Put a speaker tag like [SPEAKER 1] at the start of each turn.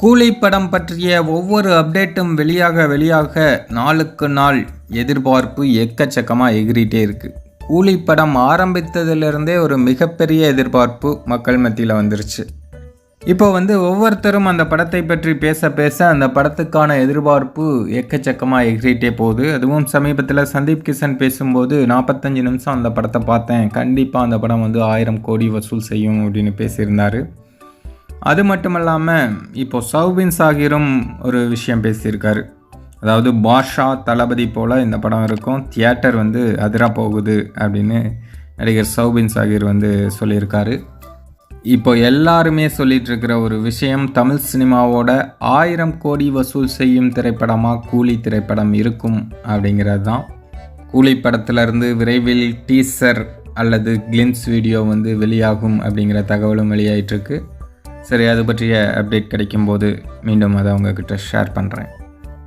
[SPEAKER 1] கூலி படம் பற்றிய ஒவ்வொரு அப்டேட்டும் வெளியாக வெளியாக நாளுக்கு நாள் எதிர்பார்ப்பு எக்கச்சக்கமாக எகிரிட்டே இருக்குது கூலி படம் ஆரம்பித்ததுலேருந்தே ஒரு மிகப்பெரிய எதிர்பார்ப்பு மக்கள் மத்தியில் வந்துருச்சு. இப்போ வந்து ஒவ்வொருத்தரும் அந்த படத்தை பற்றி பேச பேச அந்த படத்துக்கான எதிர்பார்ப்பு எக்கச்சக்கமாக எகிரிட்டே போகுது. அதுவும் சமீபத்தில் சந்தீப் கிஷன் பேசும்போது நாற்பத்தஞ்சு நிமிஷம் அந்த படத்தை பார்த்தேன். கண்டிப்பாக அந்த படம் வந்து ஆயிரம் கோடி வசூல் செய்யும் அப்படின்னு பேசியிருந்தார். அது மட்டும் இல்லாமல் இப்போ சௌபின் சாகிரும் ஒரு விஷயம் பேசியிருக்காரு. அதாவது பாஷா தளபதி போல் இந்த படம் இருக்கும் தியேட்டர் வந்து அதிரா போகுது அப்படின்னு நடிகர் சௌபின் சாகிர் வந்து சொல்லியிருக்காரு. இப்போ எல்லாருமே சொல்லிகிட்ருக்கிற இருக்கிற ஒரு விஷயம் தமிழ் சினிமாவோட ஆயிரம் கோடி வசூல் செய்யும் திரைப்படமாக கூலி திரைப்படம் இருக்கும் அப்படிங்கிறது தான். கூலி படத்துலேருந்து விரைவில் டீசர் அல்லது கிளிம்ஸ் வீடியோ வந்து வெளியாகும் அப்படிங்கிற தகவலும் வெளியாயிட்டிருக்கு. சரி அது பற்றிய அப்டேட் கிடைக்கும்போது மீண்டும் அதை அவங்கக்கிட்ட ஷேர் பண்ணுறேன்